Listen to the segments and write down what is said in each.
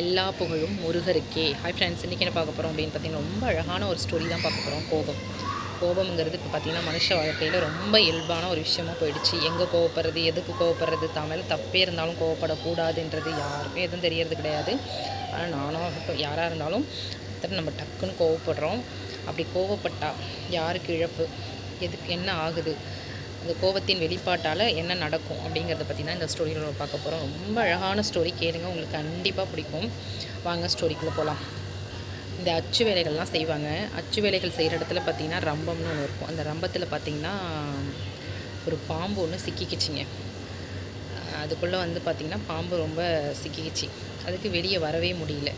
எல்லா புகழும் முருகருக்கே. Hi friends இன்றைக்கி என்ன பார்க்க போகிறோம் அப்படின்னு பார்த்தீங்கன்னா ரொம்ப அழகான ஒரு ஸ்டோரி தான் பார்க்க போகிறோம் கோபம். கோபம்ங்கிறது இப்போ பார்த்தீங்கன்னா மனுஷ வாழ்க்கையில் ரொம்ப இயல்பான ஒரு விஷயமா போயிடுச்சு. எங்கே கோவப்படுறது எதுக்கு கோவப்படுறது தமிழ் தப்பே இருந்தாலும் கோவப்படக்கூடாதுன்றது யாருக்கும் எதுவும் தெரியறது கிடையாது. ஆனால் நானும் ஆகட்டும் யாராக இருந்தாலும் அத்தனை நம்ம டக்குன்னு கோவப்படுறோம். அப்படி கோவப்பட்டால் யாருக்கு இழப்பு? எதுக்கு என்ன ஆகுது? அந்த கோபத்தின் வெளிப்பாட்டால் என்ன நடக்கும் அப்படிங்கிறத பற்றி தான் இந்த ஸ்டோரியில் நம்ம பார்க்க போகிறோம் ரொம்ப அழகான ஸ்டோரி கேளுங்க. உங்களுக்கு கண்டிப்பாக பிடிக்கும். வாங்க ஸ்டோரிக்குள்ளே போகலாம் இந்த அச்சு வேலைகள்லாம் செய்வாங்க. அச்சு வேலைகள் செய்கிற இடத்துல பார்த்திங்கன்னா ரம்பம்னு ஒன்று இருக்கும். அந்த ரம்பத்தில் பார்த்திங்கன்னா ஒரு பாம்பு ஒன்று சிக்கிக்கிச்சிங்க. அதுக்குள்ளே வந்து பார்த்திங்கன்னா பாம்பு ரொம்ப சிக்கிக்கிச்சு. அதுக்கு வெளியே வரவே முடியல.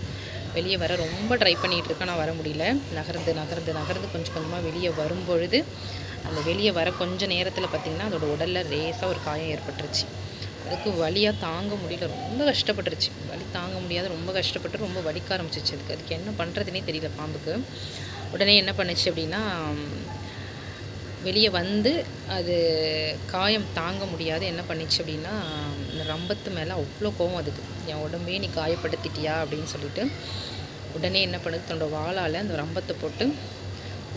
வெளியே வர ரொம்ப ட்ரை பண்ணிகிட்டு இருக்கேன். ஆனால் வர முடியல. நகர்ந்து நகர்ந்து நகர்ந்து கொஞ்சம் கொஞ்சமாக வெளியே வரும்பொழுது அந்த வெளியே வர கொஞ்சம் நேரத்தில் பார்த்திங்கன்னா அதோட உடலில் ரேஸாக ஒரு காயம் ஏற்பட்டுருச்சு. அதுக்கு வலியாக தாங்க முடியல. ரொம்ப கஷ்டப்பட்டுருச்சு. வலி தாங்க முடியாத ரொம்ப கஷ்டப்பட்டு ரொம்ப வலிக்க ஆரம்பிச்சிச்சு அதுக்கு அதுக்கு என்ன பண்ணுறதுனே தெரியல பாம்புக்கு. உடனே என்ன பண்ணுச்சு அப்படின்னா வெளியே வந்து அது காயம் தாங்க முடியாது. என்ன பண்ணிச்சு அப்படின்னா ரம்பத்து மேலே அவ்வளோ கோவம் அதுக்கு என் உடம்பே நீ காயப்படுத்திட்டியா? அப்படின்னு சொல்லிட்டு உடனே என்ன பண்ணுது? தன்னோட வாளால் அந்த ரம்பத்தை போட்டு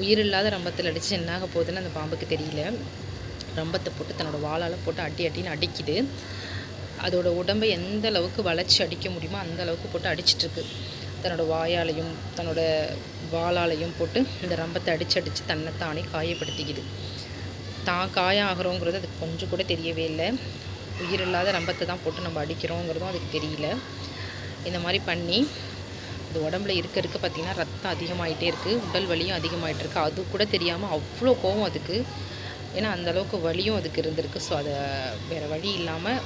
உயிர் இல்லாத ரம்பத்தில் அடித்து என்னாக போகுதுன்னு அந்த பாம்புக்கு தெரியல. ரம்பத்தை போட்டு தன்னோட வாளால் போட்டு அடி அடின்னு அடிக்குது. அதோட உடம்பை எந்த அளவுக்கு வளைச்சி அடிக்க முடியுமோ அந்த அளவுக்கு போட்டு அடிச்சிட்ருக்கு தன்னோட வாயாலையும் தன்னோட வாளாலையும் போட்டு இந்த ரம்பத்தை அடித்து அடித்து தன்னை தானே தான் காயம் ஆகிறோங்கிறது அது கொஞ்சம் கூட தெரியவே இல்லை. உயிரில்லாத ரம்பத்தை தான் போட்டு நம்ம அடிக்கிறோங்கிறதும் அதுக்கு தெரியல. இந்த மாதிரி பண்ணி அது உடம்புல இருக்க இருக்க பார்த்திங்கன்னா ரத்தம் அதிகமாகிட்டே இருக்குது உடல் வலியும் அதிகமாகிட்டு இருக்கு. அது கூட தெரியாமல் அவ்வளோ கோவம் அதுக்கு. ஏன்னா அந்தளவுக்கு வலியும் அதுக்கு இருந்திருக்கு. ஸோ அதை வேறு வழி இல்லாமல்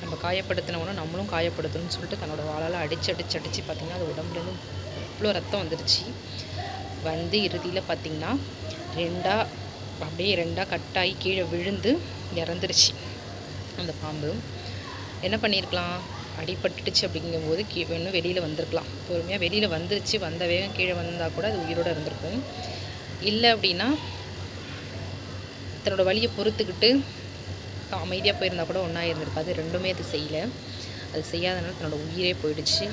நம்ம காயப்படுத்தினவனும் நம்மளும் காயப்படுத்தணும்னு சொல்லிட்டு தன்னோட வாழால் அடித்து அடிச்சு அடித்து பார்த்திங்கன்னா அது உடம்புலேருந்து அவ்வளோ ரத்தம் வந்துடுச்சு வந்து இறுதியில் பார்த்திங்கன்னா ரெண்டாக அப்படியே ரெண்டாக கட்டாகி கீழே விழுந்து இறந்துருச்சு. அந்த பாம்பு. என்ன பண்ணியிருக்கலாம் அடிபட்டுடுச்சு அப்படிங்கும்போது கீ இன்னும் வெளியில் வந்திருக்கலாம். பொறுமையாக வெளியில் வந்துருச்சு. வந்த வேகம் கீழே வந்தால் கூட அது உயிரோடு இருந்திருக்கும். இல்லை அப்படின்னா தன்னோட வழியை பொறுத்துக்கிட்டு அமைதியாக போயிருந்தா கூட ஒன்றா இருந்திருக்காது. ரெண்டுமே அது செய்யலை. அது செய்யாதனால தன்னோட உயிரே போயிடுச்சு.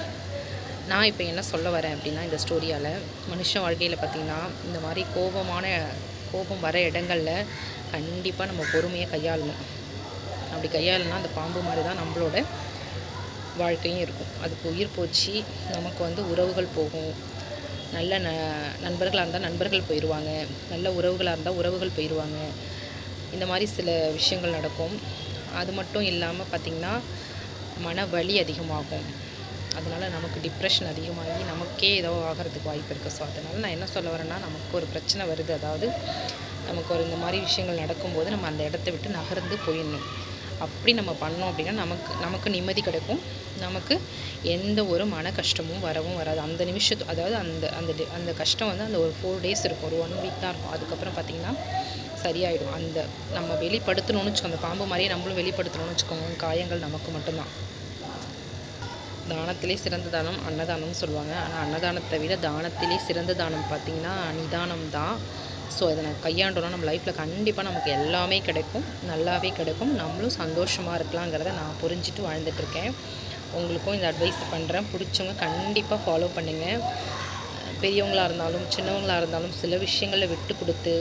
நான் இப்போ என்ன சொல்ல வரேன் அப்படின்னா இந்த ஸ்டோரியால் மனுஷ வாழ்க்கையில் பார்த்திங்கன்னா இந்த மாதிரி கோபமான கோபம் வர இடங்களில் கண்டிப்பாக நம்ம பொறுமையை கையாளணும். அப்படி கையாளனா அந்த பாம்பு மாதிரி தான் நம்மளோட வாழ்க்கையும் இருக்கும். அதுக்கு உயிர் போச்சு நமக்கு வந்து உறவுகள் போகும். நல்ல ந நண்பர்களாக இருந்தால் நண்பர்கள் போயிடுவாங்க நல்ல உறவுகளாக இருந்தால் உறவுகள் போயிடுவாங்க இந்த மாதிரி சில விஷயங்கள் நடக்கும். அது மட்டும் இல்லாமல் பார்த்திங்கன்னா மன வலி அதிகமாகும். அதனால் நமக்கு டிப்ரெஷன் அதிகமாகி நமக்கே ஏதோ ஆகிறதுக்கு வாய்ப்பு இருக்குது ஸோ அதனால் நான் என்ன சொல்ல வரேன்னா நமக்கு ஒரு பிரச்சனை வருது. அதாவது நமக்கு ஒரு இந்த மாதிரி விஷயங்கள் நடக்கும்போது நம்ம அந்த இடத்த விட்டு நகர்ந்து போயிடணும். அப்படி நம்ம பண்ணோம் அப்படின்னா நமக்கு நமக்கு நிம்மதி கிடைக்கும். நமக்கு எந்த ஒரு மன கஷ்டமும் வரவும் வராது. அந்த நிமிஷத்து அதாவது அந்த அந்த அந்த கஷ்டம் வந்து அந்த ஒரு ஃபோர் டேஸ் இருக்கும். ஒரு ஒன் வீக் தான் இருக்கும். அதுக்கப்புறம் பார்த்திங்கன்னா சரியாயிடும். அந்த நம்ம வெளிப்படுத்தணும்னு வச்சுக்கோங்க அந்த பாம்பு மாதிரியே நம்மளும் வெளிப்படுத்தணும்னு வச்சுக்கோங்க. காயங்கள் நமக்கு மட்டும்தான். தானத்திலே சிறந்த தானம் அன்னதானம்னு சொல்லுவாங்க. ஆனால் அன்னதானத்தை விட தானத்திலே சிறந்த தானம் பார்த்திங்கன்னா நிதானம் தான் ஸோ இதை நம்ம கையாண்டோன்னா நம்ம லைஃப்பில் கண்டிப்பாக நமக்கு எல்லாமே கிடைக்கும். நல்லாவே கிடைக்கும். நம்மளும் சந்தோஷமாக இருக்கலாங்கிறத நான் புரிஞ்சுட்டு வாழ்ந்துட்டுருக்கேன். உங்களுக்கும் இந்த அட்வைஸ் பண்ணுறேன் பிடிச்சவங்க கண்டிப்பாக ஃபாலோ பண்ணுங்கள் பெரியவங்களாக இருந்தாலும் சின்னவங்களாக இருந்தாலும் சில விஷயங்களில் விட்டு கொடுத்து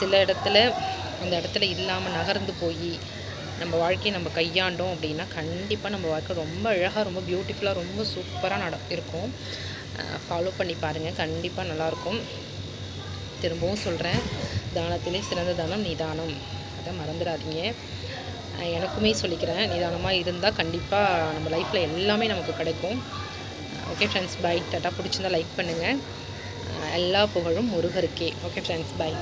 சில இடத்துல அந்த இடத்துல இல்லாமல் நகர்ந்து போய் நம்ம வாழ்க்கையை நம்ம கையாண்டோம் அப்படின்னா கண்டிப்பாக நம்ம வாழ்க்கை ரொம்ப அழகாக ரொம்ப பியூட்டிஃபுல்லாக ரொம்ப சூப்பராக நட இருக்கும். ஃபாலோ பண்ணி பாருங்கள் கண்டிப்பாக நல்லாயிருக்கும். திரும்பவும் சொல்கிறேன் தானத்திலே சிறந்த தானம் நிதானம். அதை மறந்துடாதீங்க. எனக்குமே சொல்லிக்கிறேன். நிதானமாக இருந்தால் கண்டிப்பாக நம்ம லைஃப்பில் எல்லாமே நமக்கு கிடைக்கும். ஓகே ஃப்ரெண்ட்ஸ் பை டாட்டா பிடிச்சிருந்தா லைக் பண்ணுங்கள் எல்லா புகழும் முருகருக்கே. Okay friends by